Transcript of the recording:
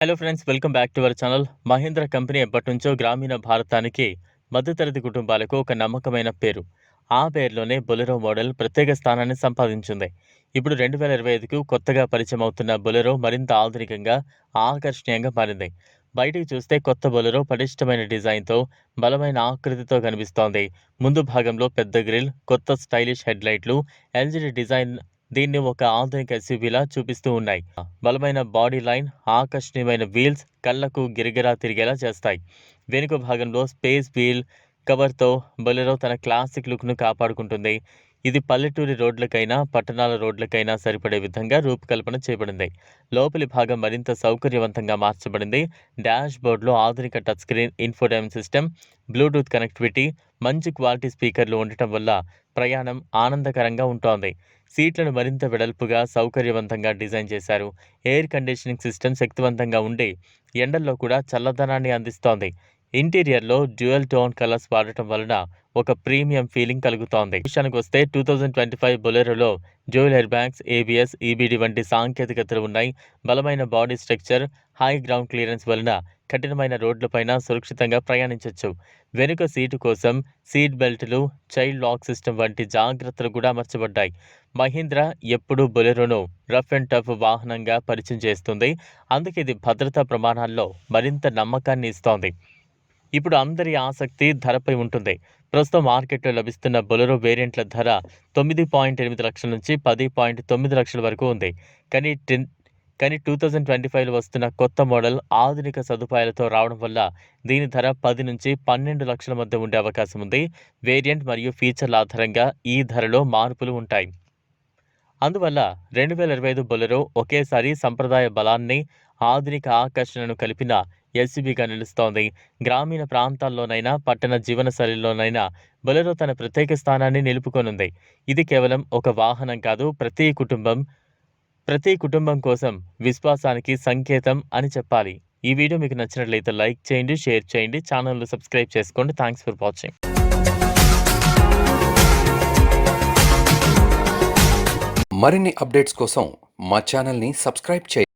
Hello friends welcome back to our channel Mahindra company ఎప్పటి నుంచో గ్రామీణ భారతానికి మధ్యతరగతి కుటుంబాలకు ఒక నమ్మకమైన పేరు. ఆ పేరులోనే బొలెరో మోడల్ ప్రత్యేక స్థానాన్ని సంపాదించింది. ఇప్పుడు రెండు వేల ఇరవై ఐదుకు కొత్తగా పరిచయం అవుతున్న బొలెరో మరింత ఆధునికంగా ఆకర్షణీయంగా మారింది. బయటికి చూస్తే కొత్త బొలెరో పటిష్టమైన డిజైన్తో బలమైన ఆకృతితో కనిపిస్తోంది. ముందు భాగంలో పెద్ద గ్రిల్ కొత్త స్టైలిష్ హెడ్లైట్లు ఎల్జీడీ డిజైన్ దీన్ని ఒక ఆధునిక ఎస్యూవీలా చూపిస్తూ ఉన్నాయి. బలమైన బాడీ లైన్ ఆకర్షణీయమైన వీల్స్ కళ్ళకు గిరిగిరా తిరిగేలా చేస్తాయి. వెనుక భాగంలో స్పేస్ వీల్ కవర్తో బొలెరో తన క్లాసిక్ లుక్ను కాపాడుకుంటుంది. ఇది పల్లెటూరి రోడ్లకైనా పట్టణాల రోడ్లకైనా సరిపడే విధంగా రూపకల్పన చేయబడింది. లోపలి భాగం మరింత సౌకర్యవంతంగా మార్చబడింది. డాష్ బోర్డ్లో ఆధునిక touch screen infotainment system Bluetooth connectivity మంచి క్వాలిటీ స్పీకర్లు ఉండటం వల్ల ప్రయాణం ఆనందకరంగా ఉంటోంది. సీట్లను మరింత వెడల్పుగా సౌకర్యవంతంగా డిజైన్ చేశారు. ఎయిర్ కండిషనింగ్ సిస్టమ్ శక్తివంతంగా ఉండి ఎండల్లో కూడా చల్లదనాన్ని అందిస్తోంది. ఇంటీరియర్లో డ్యూయల్ టోన్ కలర్స్ వాడటం వలన ఒక ప్రీమియం ఫీలింగ్ కలుగుతోంది. విషయానికి వస్తే two thousand twenty five బొలెరోలో dual air bags ABS EBD వంటి సాంకేతికతలు ఉన్నాయి. బలమైన body structure high ground clearance వలన కఠినమైన రోడ్లపైన సురక్షితంగా ప్రయాణించవచ్చు వెనుక సీటు కోసం సీట్ బెల్టులు చైల్డ్ లాక్ సిస్టమ్ వంటి జాగ్రత్తలు కూడా అమర్చబడ్డాయి. మహీంద్రా ఎప్పుడూ బొలెరోను రఫ్ అండ్ టఫ్ వాహనంగా పరిచయం చేస్తుంది. అందుకే ఇది భద్రతా ప్రమాణాల్లో మరింత నమ్మకాన్ని ఇస్తోంది. ఇప్పుడు అందరి ఆసక్తి ధరపై ఉంటుంది. ప్రస్తుతం మార్కెట్లో లభిస్తున్న బొలెరో వేరియంట్ల ధర తొమ్మిది పాయింట్ ఎనిమిది లక్షల నుంచి పది పాయింట్ తొమ్మిది లక్షల వరకు ఉంది. కానీ టెన్ కానీ టూ థౌజండ్ ట్వంటీ ఫైవ్లో వస్తున్న కొత్త మోడల్ ఆధునిక సదుపాయాలతో రావడం వల్ల దీని ధర పది నుంచి పన్నెండు లక్షల మధ్య ఉండే అవకాశం ఉంది. వేరియంట్ మరియు ఫీచర్ల ఆధారంగా ఈ ధరలో మార్పులు ఉంటాయి. అందువల్ల రెండు వేల ఇరవై ఐదు బొలెరో ఒకేసారి సంప్రదాయ బలాన్ని ఆధునిక ఆకర్షణను కలిపిన ఎస్యూబీగా నిలుస్తోంది. గ్రామీణ ప్రాంతాల్లోనైనా పట్టణ జీవనశైలిలోనైనా బొలెరో తన ప్రత్యేక స్థానాన్ని నిలుపుకొనుంది. ఇది కేవలం ఒక వాహనం కాదు ప్రతి కుటుంబం ప్రతి కుటుంబం కోసం విశ్వాసానికి సంకేతం అని చెప్పాలి. ఈ వీడియో మీకు నచ్చినట్లయితే లైక్ చేయండి షేర్ చేయండి ఛానల్ను సబ్స్క్రైబ్ చేసుకోండి. Thanks for watching. మరిన్ని అప్డేట్స్ కోసం మా ఛానల్ని సబ్స్క్రైబ్ చేయండి.